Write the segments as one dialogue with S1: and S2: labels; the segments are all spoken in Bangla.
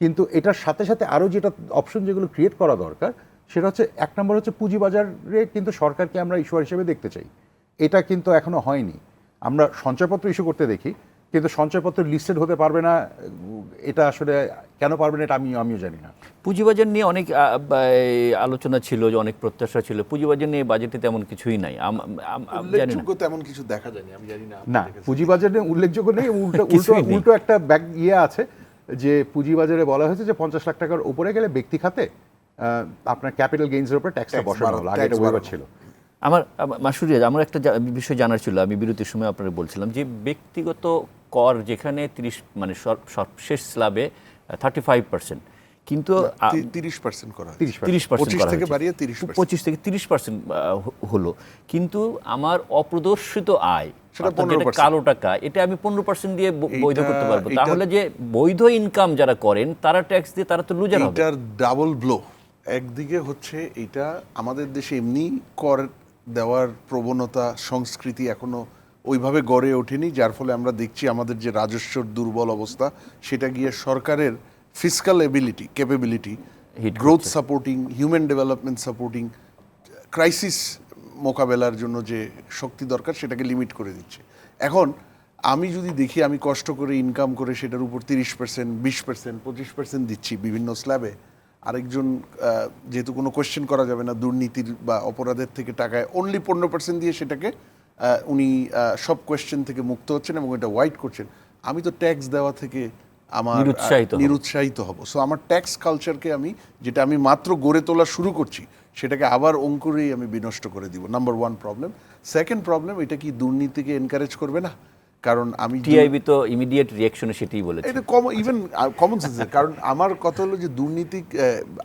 S1: কিন্তু এটার সাথে সাথে আরও যেটা অপশন যেগুলো ক্রিয়েট করা দরকার সেটা হচ্ছে এক নম্বর হচ্ছে পুঁজিবাজারে কিন্তু সরকারকে আমরা ইস্যুয়ার হিসেবে দেখতে চাই। এটা কিন্তু এখনও হয়নি। আমরা সঞ্চয়পত্র ইস্যু করতে দেখি কিন্তু সঞ্চয়পত্র লিস্টেড হতে পারবে না এটা আসলে কেন পারবে না এটা আমি আমিও জানি না।
S2: পুঁজিবাজার নিয়ে অনেক আলোচনা ছিল যে অনেক প্রত্যাশা ছিল। পুঁজিবাজার নিয়ে বাজেটে তেমন কিছুই নাই। আম- আম- আম- জানি না।
S3: উল্লেখযোগ্য তেমন কিছু দেখা যায়নি আমি জানি না। আপনি
S1: না। পুঁজিবাজারে উল্লেখযোগ্য নেই উল্টো উল্টো উল্টো একটা ব্যাগ ইয়ে আছে যে পুঁজিবাজারে বলা হয়েছে যে পঞ্চাশ লাখ টাকার উপরে গেলে ব্যক্তি খাতে আহ, আপনার ক্যাপিটাল গেইনসের উপরে ট্যাক্সটা বসানো হলো আগে এটা ছিল।
S2: আমার মাসুরি মাসুরিয়া আমার একটা বিষয় জানার ছিল আমি বিরতির সময় আপনারা বলছিলাম যে ব্যক্তিগত কর যেখানে তিরিশ মানে সর- সর্বশেষ স্ল্যাবে থার্টি ফাইভ পার্সেন্ট কিন্তু
S3: তিরিশ পার্সেন্ট করা
S1: তিরিশ
S2: তিরিশ
S3: পঁচিশ থেকে বাড়িয়ে 30%
S2: পঁচিশ থেকে তিরিশ পার্সেন্ট হলো। কিন্তু আমার অপ্রদর্শিত আয়
S3: সেটা
S2: অর্থাৎ
S3: 15%
S2: যেটা কালো টাকা এটা আমি পনেরো পার্সেন্ট দিয়ে বৈধ করতে পারব। তাহলে যে বৈধ ইনকাম যারা করেন তারা ট্যাক্স দিয়ে তারা তো লুজার হবে।
S3: এটার ডাবল ব্লো একদিকে হচ্ছে এটা আমাদের দেশে এমনি কর দেওয়ার প্রবণতা সংস্কৃতি এখনও ওইভাবে গড়ে ওঠেনি যার ফলে আমরা দেখছি আমাদের যে রাজস্বর দুর্বল অবস্থা সেটা গিয়ে সরকারের physical ability capability growth supporting human development supporting crisis মোকাবেলার জন্য যে শক্তি দরকার সেটাকে লিমিট করে দিচ্ছে। এখন আমি যদি দেখি আমি কষ্ট করে ইনকাম করে সেটার উপর তিরিশ পার্সেন্ট বিশ পার্সেন্ট পঁচিশ পার্সেন্ট দিচ্ছি বিভিন্ন স্ল্যাবে আরেকজন যেহেতু কোনো কোয়েশ্চেন করা যাবে না দুর্নীতির বা অপরাধের থেকে টাকায় অনলি পনেরো পার্সেন্ট দিয়ে সেটাকে উনি সব কোয়েশ্চেন থেকে মুক্ত হচ্ছেন এবং এটা হোয়াইট করছেন। আমি তো ট্যাক্স দেওয়া থেকে আমার
S2: নিরুৎসাহিত হব।
S3: সো আমার ট্যাক্স কালচারকে আমি যেটা আমি মাত্র গড়ে তোলা শুরু করছি সেটাকে আবার অঙ্কুরেই আমি বিনষ্ট করে দিব। Number one problem second problem এটা কি দুর্নীতিকে এনকারেজ করবে না? কারণ আমি
S2: টিআইবি তো ইমিডিয়েট রিয়াকশনে সেটাই বলেছে।
S3: এটা কমন ইভেন কমন সেন্স কারণ আমার কথা হলো যে দুর্নীতি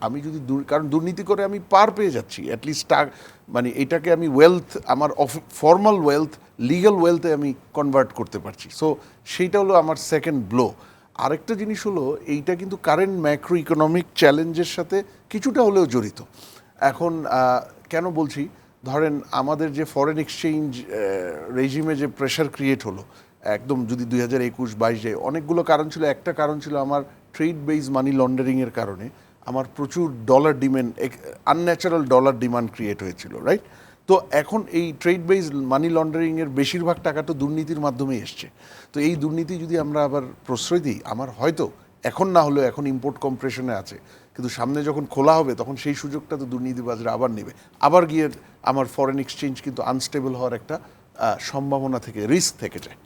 S3: আমি যদি কারণ দুর্নীতি করে আমি পার পেয়ে যাচ্ছি। অ্যাটলিস্ট মানে এটাকে আমি ওয়েলথ আমার ফর্মাল ওয়েলথ লিগ্যাল ওয়েলথে আমি কনভার্ট করতে পারছি। সো সেইটা হলো আমার সেকেন্ড ব্লো আরেকটা জিনিস হলো, এইটা কিন্তু কারেন্ট ম্যাক্রো ইকোনমিক চ্যালেঞ্জের সাথে কিছুটা হলেও জড়িত। এখন কেন বলছি? ধরেন আমাদের যে ফরেন এক্সচেঞ্জ রেজিমে যে প্রেশার ক্রিয়েট হলো, একদম যদি দুই হাজার একুশ বাইশে, অনেকগুলো কারণ ছিল। একটা কারণ ছিল আমার ট্রেড বেস মানি লন্ডারিংয়ের কারণে আমার প্রচুর dollar demand unnatural dollar demand create হয়েছিল রাইট তো এখন এই ট্রেড বেজ মানি লন্ডারিংয়ের বেশিরভাগ টাকা তো দুর্নীতির মাধ্যমে এসছে। তো এই দুর্নীতি যদি আমরা আবার প্রশ্রয় দিই, আমার হয়তো এখন না হলেও এখন ইম্পোর্ট কম্প্রেশনে আছে, কিন্তু সামনে যখন খোলা হবে তখন সেই সুযোগটা তো দুর্নীতিবাজরা আবার নেবে। আবার গিয়ে আমার ফরেন এক্সচেঞ্জ কিন্তু আনস্টেবল হওয়ার একটা সম্ভাবনা থেকে রিস্ক থেকে যায়।